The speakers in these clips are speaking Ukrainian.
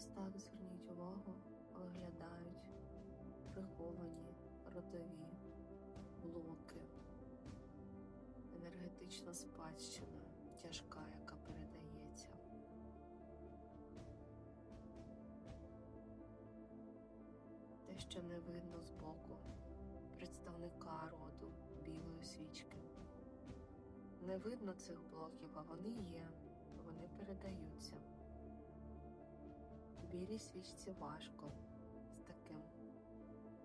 Ось зверніть увагу, виглядають приховані родові блоки, енергетична спадщина тяжка, яка передається. Те, що не видно збоку представника роду білої свічки. Не видно цих блоків, а вони є, вони передаються. Білій свічці важко з таким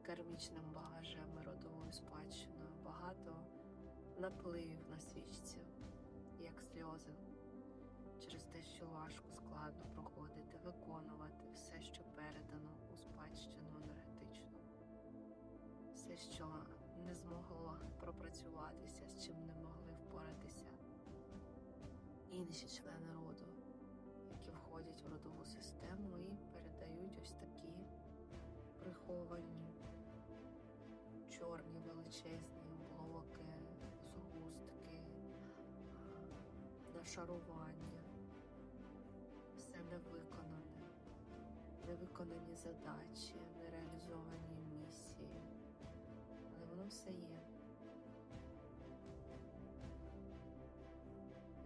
кармічним багажем і родовою спадщиною. Багато напливів на свічці, як сльози, через те, що важко, складно проходити, виконувати все, що передано у спадщину енергетичну, все, що не змогло пропрацюватися, з чим не могли впоратися інші члени роду, в родову систему і передають ось такі приховані, чорні величезні блоки, згустки, нашарування, все невиконане, невиконані задачі, нереалізовані місії. Але воно все є.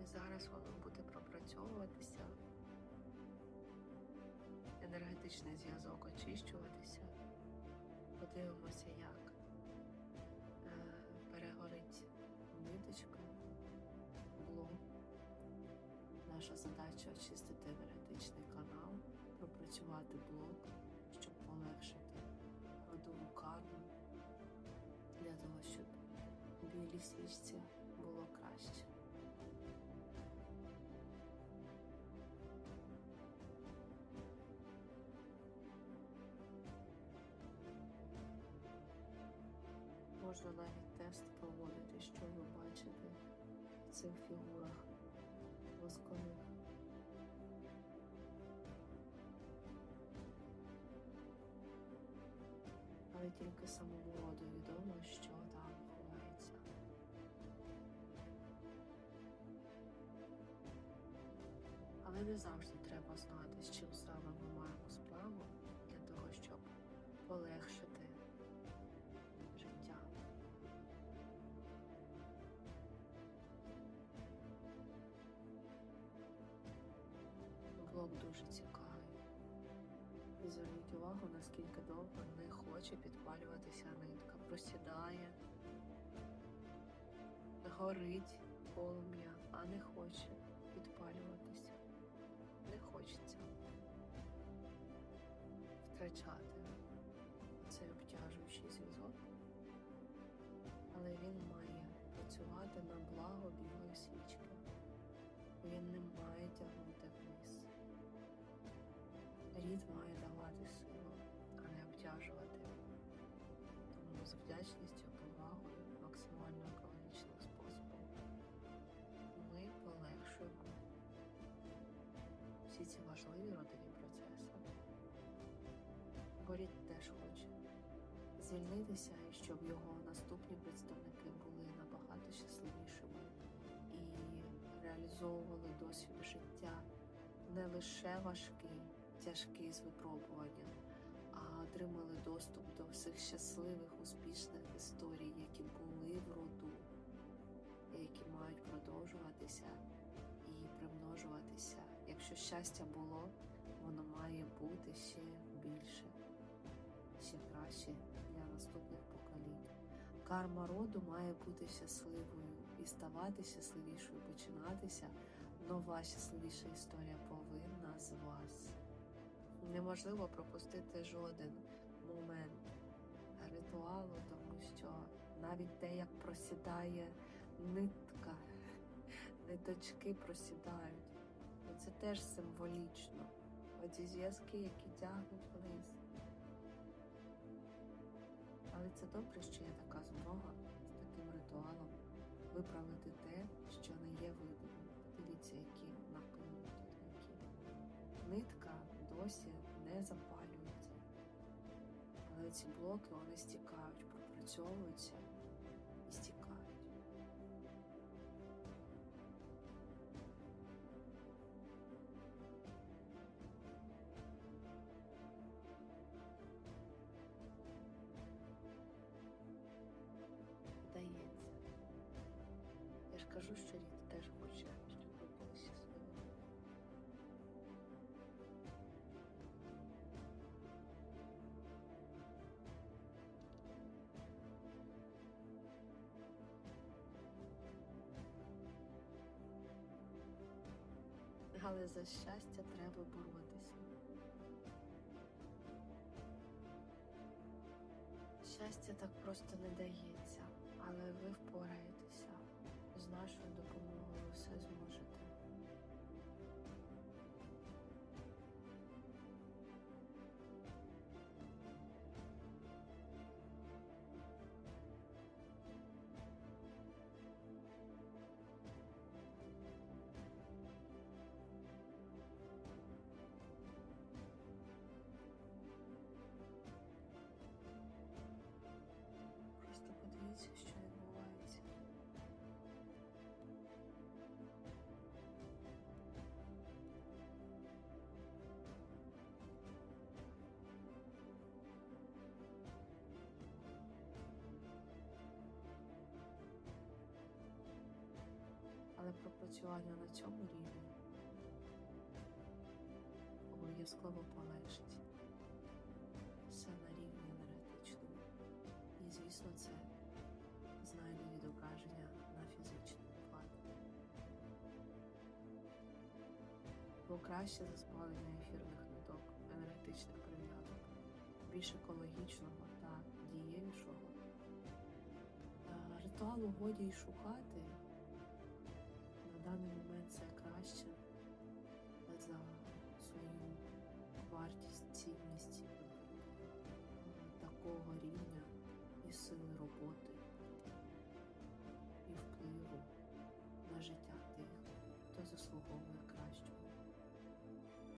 І зараз воно буде пропрацьовуватися, енергетичний зв'язок очищуватися. Подивимося, як е, перегорить ниточка, блок. Наша задача очистити енергетичний канал, пропрацювати блок, щоб полегшити родову карму для того, щоб білій свічці Можна навіть тест проводити, що ви бачите в цих фігурах воскових. Але тільки самому роду відомо, що там ховається. Але не завжди треба знати, з чим саме ми маємо справу для того, щоб полегшити Блок дуже цікавий. Зверніть увагу, наскільки довго не хоче підпалюватися нитка. Просідає, горить полум'я, а не хоче підпалюватися. Не хочеться втрачати цей обтяжуючий зв'язок, але він має працювати на благо білої свічки. Він не має тягнути. Рід має давати силу, а не обтяжувати. Тому з вдячністю, повагою, максимально екологічним способом ми полегшуємо всі ці важливі родові процеси. Борід теж хоче звільнитися і щоб його наступні представники були набагато щасливішими і реалізовували досвід життя не лише важкий, тяжкий з випробуванням, а отримали доступ до всіх щасливих, успішних історій, які були в роду, які мають продовжуватися і примножуватися. Якщо щастя було, воно має бути ще більше, ще краще для наступних поколінь. Карма роду має бути щасливою і ставати щасливішою, починатися. Нова щасливіша історія повинна з вас. Неможливо пропустити жоден момент ритуалу, тому що навіть те, як просідає нитка, ниточки просідають. І це теж символічно. Оці зв'язки, які тягнуть вниз. Але це добре, що є така змога з таким ритуалом виправити те, що не є видимим. Дивіться, які напили. Нитка досі не запалювати. Але ці блоки вони стікають, пропрацьовуються і стікають. Дається. Я ж кажу, що Але за щастя треба боротися. Щастя так просто не дається, але ви впораєтеся. Але пропрацювання на цьому рівні обов'язково полегшить все на рівні енергетичному. І, звісно, це знайде відображення на фізичному плані. Покраще заспалення ефірних ниток, енергетичних прив'язок, більш екологічного та дієвішого. Е, Ритуалу годі й шукати даний момент це краще. За свою вартість, цінність такого рівня і сили роботи, і впливу на життя тих, хто заслуговує